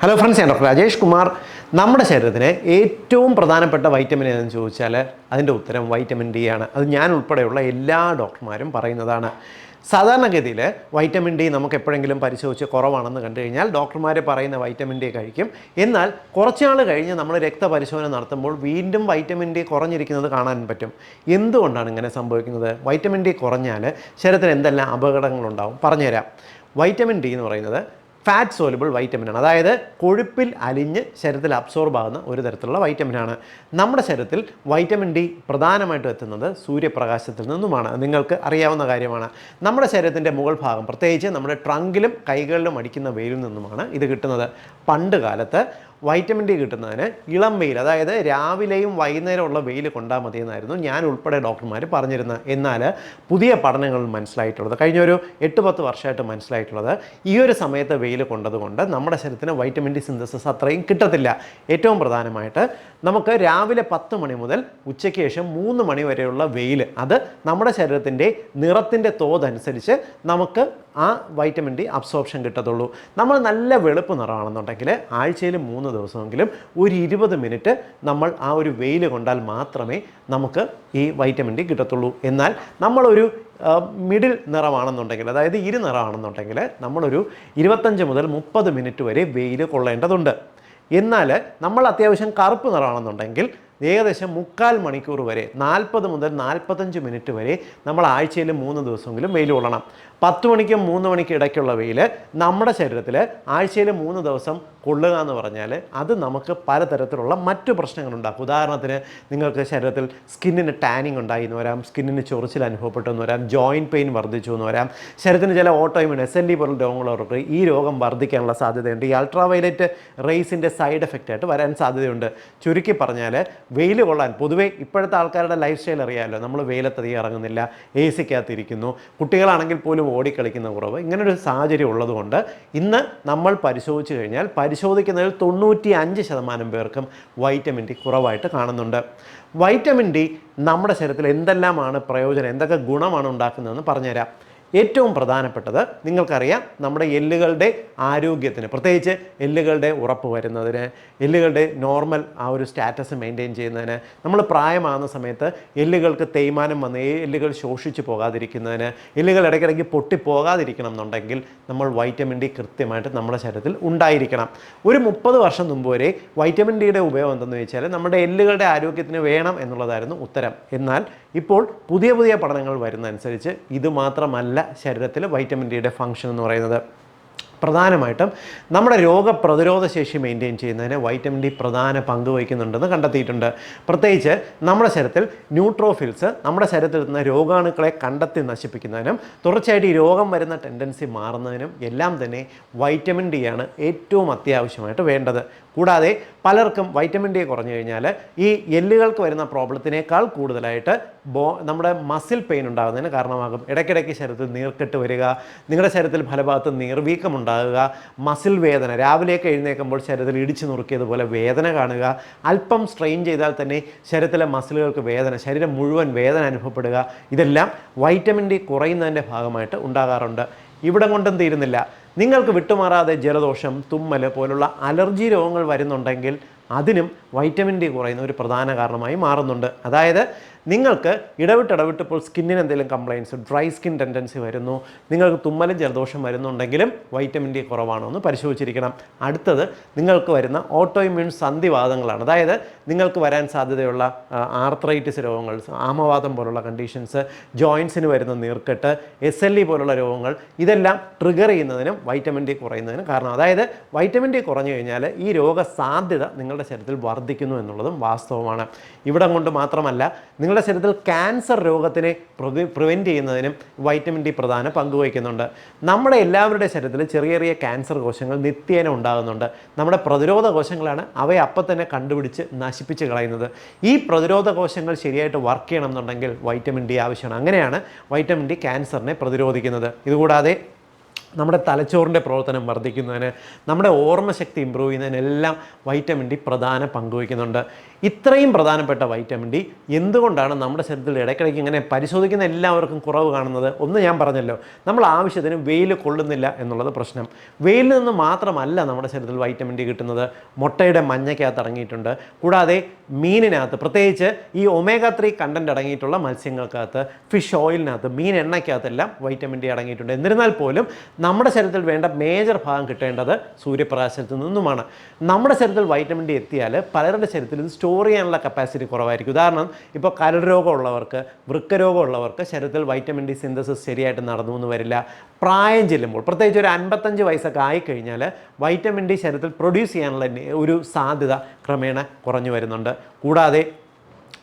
Hello friends ഞാൻ doctor Rajesh Kumar. നമ്മുടെ ശരീരത്തിന് ഏറ്റവും പ്രധാനപ്പെട്ട വൈറ്റമിൻ ഏതെന്ന് ചോദിച്ചാൽ അതിന്റെ ഉത്തരം വൈറ്റമിൻ ഡി ആണ്. അത് ഞാൻ ഉൾപ്പെടെയുള്ള എല്ലാ ഡോക്ടർമാരും പറയുന്നതാണ്. സാധാരണഗതിയിൽ വൈറ്റമിൻ ഡി നമുക്ക് എപ്പോഴെങ്കിലും പരിശോധിച്ച് കുറവാണെന്ന് കണ്ടു കഴിഞ്ഞാൽ ഡോക്ടർമാർ പറയുന്ന വൈറ്റമിൻ ഡി കഴിക്കും. എന്നാൽ കുറച്ചാൾ കഴിഞ്ഞ് നമ്മൾ രക്തപരിശോധന നടത്തുമ്പോൾ വീണ്ടും വൈറ്റമിൻ ഡി കുറഞ്ഞിരിക്കുന്നത് കാണാൻ പറ്റും. എന്തുകൊണ്ടാണ് ഇങ്ങനെ സംഭവിക്കുന്നത്? വൈറ്റമിൻ ഡി കുറഞ്ഞാൽ ശരീരത്തിന് എന്തെല്ലാം അപകടങ്ങളുണ്ടാവും? പറഞ്ഞുതരാം. വൈറ്റമിൻ ഡി എന്ന് പറയുന്നത് ഫാറ്റ് സോലുബിൾ വൈറ്റമിൻ ആണ്. അതായത് കൊഴുപ്പിൽ അലിഞ്ഞ് ശരീരത്തിൽ അബ്സോർബ് ആകുന്ന ഒരു തരത്തിലുള്ള വൈറ്റമിൻ ആണ്. നമ്മുടെ ശരീരത്തിൽ വൈറ്റമിൻ ഡി പ്രധാനമായിട്ടും എത്തുന്നത് സൂര്യപ്രകാശത്തിൽ നിന്നുമാണ്. നിങ്ങൾക്ക് അറിയാവുന്ന കാര്യമാണ്. നമ്മുടെ ശരീരത്തിന്റെ മുകൾ ഭാഗം പ്രത്യേകിച്ച് നമ്മുടെ ട്രങ്കിലും കൈകളിലും അടിക്കുന്ന വെയിലിൽ നിന്നുമാണ് ഇത് കിട്ടുന്നത്. പണ്ട് കാലത്ത് വൈറ്റമിൻ ഡി കിട്ടുന്നതിന് ഇളം വെയിൽ അതായത് രാവിലെയും വൈകുന്നേരമുള്ള വെയിൽ കൊണ്ടാൽ മതി എന്നായിരുന്നു ഞാൻ ഉൾപ്പെടെ ഡോക്ടർമാർ പറഞ്ഞിരുന്നത്. എന്നാൽ പുതിയ പഠനങ്ങളിൽ മനസ്സിലായിട്ടുള്ളത് കഴിഞ്ഞ ഒരു എട്ട് പത്ത് വർഷമായിട്ട് മനസ്സിലായിട്ടുള്ളത് ഈ ഒരു സമയത്ത് വെയിൽ കൊണ്ടതുകൊണ്ട് നമ്മുടെ ശരീരത്തിന് വൈറ്റമിൻ ഡി സിന്തസിസ് അത്രയും കിട്ടത്തില്ല. ഏറ്റവും പ്രധാനമായിട്ട് നമുക്ക് രാവിലെ പത്ത് മണി മുതൽ ഉച്ചയ്ക്ക് ശേഷം മൂന്ന് മണി വരെയുള്ള വെയിൽ അത് നമ്മുടെ ശരീരത്തിന്റെ നിറത്തിന്റെ തോതനുസരിച്ച് നമുക്ക് ആ വൈറ്റമിൻ ഡി അബ്സോർപ്ഷൻ കിട്ടത്തുള്ളൂ. നമ്മൾ നല്ല വെളുപ്പ് നിറമാണെന്നുണ്ടെങ്കിൽ ആഴ്ചയിൽ മൂന്ന് ദിവസമെങ്കിലും ഒരു ഇരുപത് മിനിറ്റ് നമ്മൾ ആ ഒരു വെയിൽ കൊണ്ടാൽ മാത്രമേ നമുക്ക് ഈ വൈറ്റമിൻ ഡി കിട്ടത്തുള്ളൂ. എന്നാൽ നമ്മളൊരു മിഡിൽ നിറമാണെന്നുണ്ടെങ്കിൽ അതായത് ഇരു നിറമാണെന്നുണ്ടെങ്കിൽ നമ്മളൊരു ഇരുപത്തഞ്ച് മുതൽ മുപ്പത് മിനിറ്റ് വരെ വെയിൽ കൊള്ളേണ്ടതുണ്ട്. എന്നാൽ നമ്മൾ അത്യാവശ്യം കറുപ്പ് നിറമാണെന്നുണ്ടെങ്കിൽ ഏകദേശം മുക്കാൽ മണിക്കൂർ വരെ നാൽപ്പത് മുതൽ നാൽപ്പത്തഞ്ച് മിനിറ്റ് വരെ നമ്മൾ ആഴ്ചയിൽ മൂന്ന് ദിവസമെങ്കിലും വെയിൽ കൊള്ളണം. പത്ത് മണിക്കും മൂന്ന് മണിക്കും ഇടയ്ക്കുള്ള വെയിൽ നമ്മുടെ ശരീരത്തിൽ ആഴ്ചയിൽ മൂന്ന് ദിവസം കൊള്ളുക എന്ന് പറഞ്ഞാൽ അത് നമുക്ക് പലതരത്തിലുള്ള മറ്റു പ്രശ്നങ്ങളുണ്ടാക്കും ഉദാഹരണത്തിന് നിങ്ങൾക്ക് ശരീരത്തിൽ സ്കിന്നിന് ടാനിങ് ഉണ്ടായി എന്ന് വരാം സ്കിന്നിന് ചൊറിച്ചിൽ അനുഭവപ്പെട്ടു എന്ന് വരാം ജോയിന്റ് പെയിൻ വർദ്ധിച്ചു എന്ന് വരാം. ശരീരത്തിന് ചില ഓട്ടോയിമ്യൂൺ എസ് എൽ ഡി പോലുള്ള രോഗങ്ങളുള്ളവർക്ക് ഈ രോഗം വർദ്ധിക്കാനുള്ള സാധ്യതയുണ്ട്. ഈ അൾട്രാവയലറ്റ് റേസിന്റെ സൈഡ് എഫക്റ്റ് ആയിട്ട് വരാൻ സാധ്യതയുണ്ട്. ചുരുക്കി പറഞ്ഞാൽ വെയിൽ കൊള്ളാൻ. പൊതുവേ ഇപ്പോഴത്തെ ആൾക്കാരുടെ ലൈഫ് സ്റ്റൈൽ അറിയാമല്ലോ നമ്മൾ വെയിലത്തധികം ഇറങ്ങുന്നില്ല എ സിക്കകത്തിരിക്കുന്നു കുട്ടികളാണെങ്കിൽ പോലും ഓടിക്കളിക്കുന്ന കുറവ്. ഇങ്ങനൊരു സാഹചര്യം ഉള്ളതുകൊണ്ട് ഇന്ന് നമ്മൾ പരിശോധിച്ച് കഴിഞ്ഞാൽ പരിശോധിക്കുന്നതിൽ തൊണ്ണൂറ്റി അഞ്ച് ശതമാനം പേർക്കും വൈറ്റമിൻ ഡി കുറവായിട്ട് കാണുന്നുണ്ട്. വൈറ്റമിൻ ഡി നമ്മുടെ ശരീരത്തിൽ എന്തെല്ലാമാണ് പ്രയോജനം എന്തൊക്കെ ഗുണമാണ് ഉണ്ടാക്കുന്നതെന്ന് പറഞ്ഞുതരാം. ഏറ്റവും പ്രധാനപ്പെട്ടത് നിങ്ങൾക്കറിയാം നമ്മുടെ എല്ലുകളുടെ ആരോഗ്യത്തിന് പ്രത്യേകിച്ച് എല്ലുകളുടെ ഉറപ്പ് വരുന്നതിന് എല്ലുകളുടെ നോർമൽ ആ ഒരു സ്റ്റാറ്റസ് മെയിന്റെയിൻ ചെയ്യുന്നതിന് നമ്മൾ പ്രായമാകുന്ന സമയത്ത് എല്ലുകൾക്ക് തേയ്മാനം വന്ന് എല്ലുകൾ ശോഷിച്ചു പോകാതിരിക്കുന്നതിന് എല്ലുകൾ ഇടയ്ക്കിടയ്ക്ക് പൊട്ടിപ്പോകാതിരിക്കണം എന്നുണ്ടെങ്കിൽ നമ്മൾ വൈറ്റമിൻ ഡി കൃത്യമായിട്ട് നമ്മുടെ ശരീരത്തിൽ ഉണ്ടായിരിക്കണം. ഒരു മുപ്പത് വർഷം മുമ്പ് വരെ വൈറ്റമിൻ ഡിയുടെ ഉപയോഗം എന്തെന്ന് വെച്ചാൽ നമ്മുടെ എല്ലുകളുടെ ആരോഗ്യത്തിന് വേണം എന്നുള്ളതായിരുന്നു ഉത്തരം. എന്നാൽ ഇപ്പോൾ പുതിയ പുതിയ പഠനങ്ങൾ വരുന്നതനുസരിച്ച് ഇത് മാത്രമല്ല ശരീരത്തിൽ വൈറ്റമിൻ ഡിയുടെ ഫങ്ഷൻ എന്ന് പറയുന്നത്. പ്രധാനമായിട്ടും നമ്മുടെ രോഗപ്രതിരോധ ശേഷി മെയിന്റെയിൻ ചെയ്യുന്നതിന് വൈറ്റമിൻ ഡി പ്രധാന പങ്ക് വഹിക്കുന്നുണ്ടെന്ന് കണ്ടെത്തിയിട്ടുണ്ട്. പ്രത്യേകിച്ച് നമ്മുടെ ശരീരത്തിൽ ന്യൂട്രോഫിൽസ് നമ്മുടെ ശരീരത്തിൽ നിന്ന് രോഗാണുക്കളെ കണ്ടെത്തി നശിപ്പിക്കുന്നതിനും തുടർച്ചയായിട്ട് ഈ രോഗം വരുന്ന ടെൻഡൻസി മാറുന്നതിനും എല്ലാം തന്നെ വൈറ്റമിൻ ഡി ആണ് ഏറ്റവും അത്യാവശ്യമായിട്ട് വേണ്ടത്. കൂടാതെ പലർക്കും വൈറ്റമിൻ ഡി കുറഞ്ഞു കഴിഞ്ഞാൽ ഈ എല്ലുകൾക്ക് വരുന്ന പ്രോബ്ലത്തിനേക്കാൾ കൂടുതലായിട്ട് ബോ നമ്മുടെ മസിൽ പെയിൻ ഉണ്ടാകുന്നതിന് കാരണമാകും. ഇടയ്ക്കിടയ്ക്ക് ശരീരത്തിൽ നീർക്കെട്ട് വരിക നിങ്ങളുടെ ശരീരത്തിൽ ഫലഭാഗത്ത് നീർവീക്കം ഉണ്ടാകുക മസിൽ വേദന. രാവിലെയൊക്കെ എഴുന്നേൽക്കുമ്പോൾ ശരീരത്തിൽ ഇടിച്ചു നുറുക്കിയതുപോലെ വേദന കാണുക അല്പം സ്ട്രെയിൻ ചെയ്താൽ തന്നെ ശരീരത്തിലെ മസിലുകൾക്ക് വേദന ശരീരം മുഴുവൻ വേദന അനുഭവപ്പെടുക. ഇതെല്ലാം വൈറ്റമിൻ ഡി കുറയുന്നതിന്റെ ഭാഗമായിട്ട് ഉണ്ടാകാറുണ്ട്. ഇവിടം കൊണ്ടും തീരുന്നില്ല. നിങ്ങൾക്ക് വിട്ടുമാറാതെ ജലദോഷം തുമ്മൽ പോലുള്ള അലർജി രോഗങ്ങൾ വരുന്നുണ്ടെങ്കിൽ അതിനും വൈറ്റമിൻ ഡി കുറയുന്ന ഒരു പ്രധാന കാരണമായി മാറുന്നുണ്ട്. അതായത് നിങ്ങൾക്ക് ഇടവിട്ട് ഇടവിട്ട് ഇപ്പോൾ സ്കിന്നിന് എന്തെങ്കിലും കംപ്ലയിൻസ് ഡ്രൈ സ്കിൻ ടെൻഡൻസി വരുന്നു നിങ്ങൾക്ക് തുമ്മലും ജലദോഷം വരുന്നുണ്ടെങ്കിലും വൈറ്റമിൻ ഡി കുറവാണോ എന്ന് പരിശോധിച്ചിരിക്കണം. അടുത്തത് നിങ്ങൾക്ക് വരുന്ന ഓട്ടോ ഇമ്മ്യൂൺ സന്ധിവാദങ്ങളാണ് അതായത് നിങ്ങൾക്ക് വരാൻ സാധ്യതയുള്ള ആർത്രൈറ്റിസ് രോഗങ്ങൾ ആമവാദം പോലുള്ള കണ്ടീഷൻസ് ജോയിൻസിന് വരുന്ന നീർക്കെട്ട് എസ് എൽ ഇ പോലുള്ള രോഗങ്ങൾ ഇതെല്ലാം ട്രിഗർ ചെയ്യുന്നതിനും വൈറ്റമിൻ ഡി കുറയുന്നതിനും കാരണം. അതായത് വൈറ്റമിൻ ഡി കുറഞ്ഞു കഴിഞ്ഞാൽ ഈ രോഗ സാധ്യത നിങ്ങളുടെ ശരീരത്തിൽ വർദ്ധിക്കുന്നു എന്നുള്ളതും വാസ്തവമാണ്. ഇവിടം കൊണ്ട് മാത്രമല്ല നിങ്ങളുടെ ശരീരത്തിൽ ക്യാൻസർ രോഗത്തിനെ പ്രിവെന്റ് ചെയ്യുന്നതിനും വൈറ്റമിൻ ഡി പ്രധാന പങ്ക് വഹിക്കുന്നുണ്ട്. നമ്മുടെ എല്ലാവരുടെ ശരീരത്തിൽ ചെറിയ ചെറിയ ക്യാൻസർ കോശങ്ങൾ നിത്യേന ഉണ്ടാകുന്നുണ്ട്. നമ്മുടെ പ്രതിരോധ കോശങ്ങളാണ് അവയെ അപ്പം തന്നെ കണ്ടുപിടിച്ച് നശിപ്പിച്ച് കളയുന്നത്. ഈ പ്രതിരോധ കോശങ്ങൾ ശരിയായിട്ട് വർക്ക് ചെയ്യണം എന്നുണ്ടെങ്കിൽ വൈറ്റമിൻ ഡി ആവശ്യമാണ്. അങ്ങനെയാണ് വൈറ്റമിൻ ഡി ക്യാൻസറിനെ പ്രതിരോധിക്കുന്നത്. ഇതുകൂടാതെ നമ്മുടെ തലച്ചോറിന്റെ പ്രവർത്തനം വർദ്ധിക്കുന്നതിന് നമ്മുടെ ഓർമ്മശക്തി ഇമ്പ്രൂവ് ചെയ്യുന്നതിനെല്ലാം വൈറ്റമിൻ ഡി പ്രധാന പങ്കുവയ്ക്കുന്നുണ്ട് ഇത്രയും പ്രധാനപ്പെട്ട വൈറ്റമിൻ ഡി എന്തുകൊണ്ടാണ് നമ്മുടെ ശരീരത്തിൽ ഇടയ്ക്കിടയ്ക്ക് ഇങ്ങനെ പരിശോധിക്കുന്ന എല്ലാവർക്കും കുറവ് കാണുന്നത്? ഒന്ന് ഞാൻ പറഞ്ഞല്ലോ നമ്മൾ ആവശ്യത്തിന് വെയിൽ കൊള്ളുന്നില്ല എന്നുള്ളത് പ്രശ്നം. വെയിലിൽ നിന്ന് മാത്രമല്ല നമ്മുടെ ശരീരത്തിൽ വൈറ്റമിൻ ഡി കിട്ടുന്നത്. മുട്ടയുടെ മഞ്ഞയ്ക്കകത്ത് അടങ്ങിയിട്ടുണ്ട്. കൂടാതെ മീനിനകത്ത് പ്രത്യേകിച്ച് ഈ ഒമേഗ ത്രീ കണ്ടന്റ് അടങ്ങിയിട്ടുള്ള മത്സ്യങ്ങൾക്കകത്ത് ഫിഷ് ഓയിലിനകത്ത് മീൻ എണ്ണയ്ക്കകത്തെല്ലാം വൈറ്റമിൻ ഡി അടങ്ങിയിട്ടുണ്ട്. എന്നിരുന്നാൽ പോലും നമ്മുടെ ശരീരത്തിൽ വേണ്ട മേജർ ഭാഗം കിട്ടേണ്ടത് സൂര്യപ്രകാശത്തിൽ നിന്നുമാണ്. നമ്മുടെ ശരീരത്തിൽ വൈറ്റമിൻ ഡി എത്തിയാൽ പലരുടെ ശരീരത്തിൽ ഇത് സ്റ്റോർ ചെയ്യാനുള്ള കപ്പാസിറ്റി കുറവായിരിക്കും. ഉദാഹരണം ഇപ്പോൾ കരൾ രോഗമുള്ളവർക്ക് വൃക്കരോഗമുള്ളവർക്ക് ശരീരത്തിൽ വൈറ്റമിൻ ഡി സിന്തസിസ് ശരിയായിട്ട് നടന്നു എന്ന് വരില്ല. പ്രായം ചെല്ലുമ്പോൾ പ്രത്യേകിച്ച് ഒരു അൻപത്തഞ്ച് വയസ്സൊക്കെ ആയിക്കഴിഞ്ഞാൽ വൈറ്റമിൻ ഡി ശരീരത്തിൽ പ്രൊഡ്യൂസ് ചെയ്യാനുള്ള ഒരു സാധ്യത ക്രമേണ കുറഞ്ഞു വരുന്നുണ്ട്. കൂടാതെ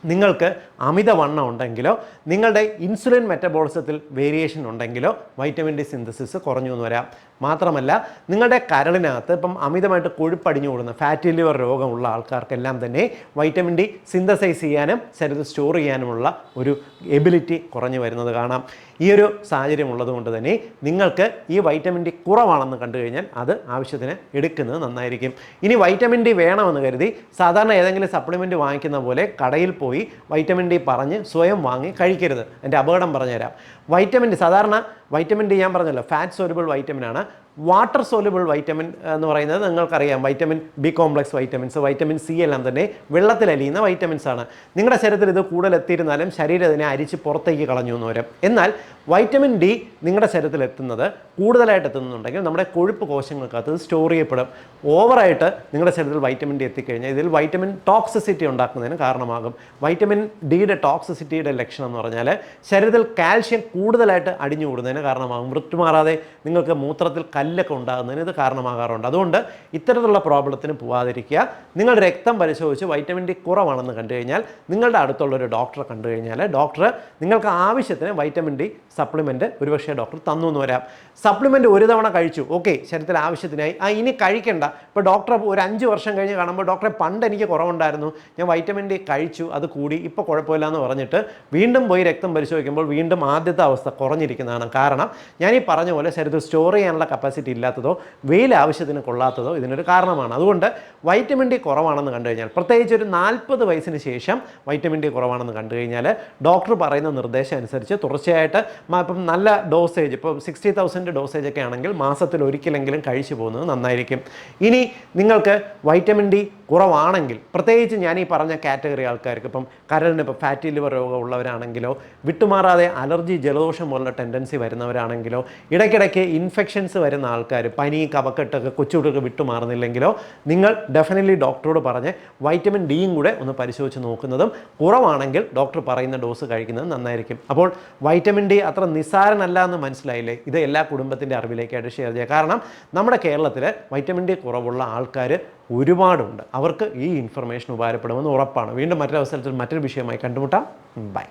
നിങ്ങൾക്ക് അമിതവണ്ണം ഉണ്ടെങ്കിലോ നിങ്ങളുടെ ഇൻസുലിൻ മെറ്റബോളിസത്തിൽ വേരിയേഷൻ ഉണ്ടെങ്കിലോ വൈറ്റമിൻ ഡി സിന്തസിസ് കുറഞ്ഞു എന്ന് വരാം. മാത്രമല്ല നിങ്ങളുടെ കരളിനകത്ത് ഇപ്പം അമിതമായിട്ട് കൊഴുപ്പടിഞ്ഞു കൂടുന്ന ഫാറ്റി ലിവർ രോഗമുള്ള ആൾക്കാർക്കെല്ലാം തന്നെ വൈറ്റമിൻ ഡി സിന്തസൈസ് ചെയ്യാനും ശരീരത്തിൽ സ്റ്റോർ ചെയ്യാനുമുള്ള ഒരു എബിലിറ്റി കുറഞ്ഞു വരുന്നത് കാണാം. ഈ ഒരു സാഹചര്യം ഉള്ളതുകൊണ്ട് തന്നെ നിങ്ങൾക്ക് ഈ വൈറ്റമിൻ ഡി കുറവാണെന്ന് കണ്ടു കഴിഞ്ഞാൽ അത് ആവശ്യത്തിന് എടുക്കുന്നത് നന്നായിരിക്കും. ഇനി വൈറ്റമിൻ ഡി വേണമെന്ന് കരുതി സാധാരണ ഏതെങ്കിലും സപ്ലിമെന്റ് വാങ്ങിക്കുന്ന പോലെ കടയിൽ പോയി വൈറ്റമിൻ ഡി പറഞ്ഞ് സ്വയം വാങ്ങി കഴിക്കരുത്. എന്റെ അപകടം പറഞ്ഞുതരാം. വൈറ്റമിൻ ഡി സാധാരണ വൈറ്റമിൻ ഡി ഞാൻ പറഞ്ഞല്ലോ ഫാറ്റ് സോലുബിൾ വൈറ്റമിൻ ആണ്. വാട്ടർ സോലുബിൾ വൈറ്റമിൻ എന്ന് പറയുന്നത് നിങ്ങൾക്കറിയാം. Vitamin B complex vitamins vitamin C എല്ലാം തന്നെ വെള്ളത്തിൽ അലിയുന്ന വൈറ്റമിൻസ് ആണ്. നിങ്ങളുടെ ശരീരത്തിൽ ഇത് കൂടുതൽ എത്തിയിരുന്നാലും ശരീരം അതിനെ അരിച്ച് പുറത്തേക്ക് കളഞ്ഞു എന്ന് വരും. എന്നാൽ വൈറ്റമിൻ ഡി നിങ്ങളുടെ ശരീരത്തിൽ എത്തുന്നത് കൂടുതലായിട്ട് എത്തുന്നുണ്ടെങ്കിൽ നമ്മുടെ കൊഴുപ്പ് കോശങ്ങൾക്കകത്ത് സ്റ്റോർ ചെയ്യപ്പെടും. ഓവറായിട്ട് നിങ്ങളുടെ ശരീരത്തിൽ വൈറ്റമിൻ ഡി എത്തിക്കഴിഞ്ഞാൽ ഇതിൽ വൈറ്റമിൻ ടോക്സിസിറ്റി ഉണ്ടാക്കുന്നതിന് കാരണമാകും. വൈറ്റമിൻ ഡിയുടെ ടോക്സിസിറ്റിയുടെ ലക്ഷണം എന്ന് പറഞ്ഞാൽ ശരീരത്തിൽ കാൽഷ്യം കൂടുതലായിട്ട് അടിഞ്ഞു കൂടുന്നതിന് കാരണമാകും. വൃത്തുമാറാതെ നിങ്ങൾക്ക് മൂത്രത്തിൽ കല്ലൊക്കെ ഉണ്ടാകുന്നതിന് ഇത് കാരണമാകാറുണ്ട്. അതുകൊണ്ട് ഇത്തരത്തിലുള്ള പ്രോബ്ലത്തിന് പോവാതിരിക്കുക. നിങ്ങൾ രക്തം പരിശോധിച്ച് വൈറ്റമിൻ ഡി കുറവാണെന്ന് കണ്ടു കഴിഞ്ഞാൽ നിങ്ങളുടെ അടുത്തുള്ള ഒരു ഡോക്ടറെ കണ്ടു കഴിഞ്ഞാൽ ഡോക്ടർ നിങ്ങൾക്ക് ആവശ്യത്തിന് വൈറ്റമിൻ ഡി സപ്ലിമെന്റ് ഒരുപക്ഷേ ഡോക്ടർ തന്നു എന്ന് വരാം. സപ്ലിമെന്റ് ഒരു തവണ കഴിച്ചു. ഓക്കെ ശരീരത്തിൽ ആവശ്യത്തിനായി. ആ ഇനി കഴിക്കേണ്ട. ഇപ്പോൾ ഡോക്ടറെ ഒരു അഞ്ച് വർഷം കഴിഞ്ഞ് കാണുമ്പോൾ ഡോക്ടറെ പണ്ട് എനിക്ക് കുറവുണ്ടായിരുന്നു. ഞാൻ വൈറ്റമിൻ ഡി കഴിച്ചു അത് കൂടി. ഇപ്പോൾ കുഴപ്പമില്ല എന്ന് പറഞ്ഞിട്ട് വീണ്ടും പോയി രക്തം പരിശോധിക്കുമ്പോൾ വീണ്ടും ആദ്യത്തെ അവസ്ഥ കുറഞ്ഞിരിക്കുന്നതാണ് കാരണം ഞാൻ ഈ പറഞ്ഞ പോലെ ശരീരത്തിൽ സ്റ്റോർ ചെയ്യാനുള്ള കപ്പാസിറ്റി ഇല്ലാത്തതോ വെയിൽ ആവശ്യത്തിന് കൊള്ളാത്തതോ ഇതിനൊരു കാരണമാണ്. അതുകൊണ്ട് വൈറ്റമിൻ ഡി കുറവാണെന്ന് കണ്ടു കഴിഞ്ഞാൽ പ്രത്യേകിച്ച് ഒരു നാൽപ്പത് വയസ്സിന് ശേഷം വൈറ്റമിൻ ഡി കുറവാണെന്ന് കണ്ടു കഴിഞ്ഞാൽ ഡോക്ടർ പറയുന്ന നിർദ്ദേശം അനുസരിച്ച് തുടർച്ചയായിട്ട് ഇപ്പം നല്ല ഡോസേജ് ഇപ്പോൾ സിക്സ്റ്റി തൗസൻഡ് ഡോസേജ് ഒക്കെ ആണെങ്കിൽ മാസത്തിൽ ഒരിക്കലെങ്കിലും കഴിച്ചു പോകുന്നത് നന്നായിരിക്കും. ഇനി നിങ്ങൾക്ക് വൈറ്റമിൻ ഡി കുറവാണെങ്കിൽ പ്രത്യേകിച്ച് ഞാൻ ഈ പറഞ്ഞ കാറ്റഗറി ആൾക്കാർക്ക് ഇപ്പം കരളിന് ഇപ്പോൾ ഫാറ്റി ലിവർ രോഗമുള്ളവരാണെങ്കിലോ വിട്ടുമാറാതെ അലർജി ജലദോഷം പോലുള്ള ടെൻഡൻസി വരുന്നവരാണെങ്കിലോ ഇടയ്ക്കിടയ്ക്ക് ഇൻഫെക്ഷൻസ് വരുന്ന ആൾക്കാർ പനി കഫക്കെട്ടൊക്കെ കൊച്ചുകുട്ടികൾക്ക് വിട്ടുമാറുന്നില്ലെങ്കിലോ നിങ്ങൾ ഡെഫിനറ്റ്ലി ഡോക്ടറോട് പറഞ്ഞ് വൈറ്റമിൻ ഡിയും കൂടെ ഒന്ന് പരിശോധിച്ച് നോക്കുന്നതും കുറവാണെങ്കിൽ ഡോക്ടർ പറയുന്ന ഡോസ് കഴിക്കുന്നത് നന്നായിരിക്കും. അപ്പോൾ വൈറ്റമിൻ ഡി അത്ര നിസ്സാരനല്ല എന്ന് മനസ്സിലായില്ലേ? ഇത് എല്ലാ കുടുംബത്തിന്റെ അറിവിലേക്കായിട്ട് ഷെയർ ചെയ്യുക കാരണം നമ്മുടെ കേരളത്തിൽ വൈറ്റമിൻ ഡി കുറവുള്ള ആൾക്കാർ ഒരുപാടുണ്ട്. അവർക്ക് ഈ ഇൻഫർമേഷൻ ഉപകാരപ്പെടുമെന്ന് ഉറപ്പാണ്. വീണ്ടും മറ്റൊരവസരത്തിൽ മറ്റൊരു വിഷയമായി കണ്ടുമുട്ടാം. ബൈ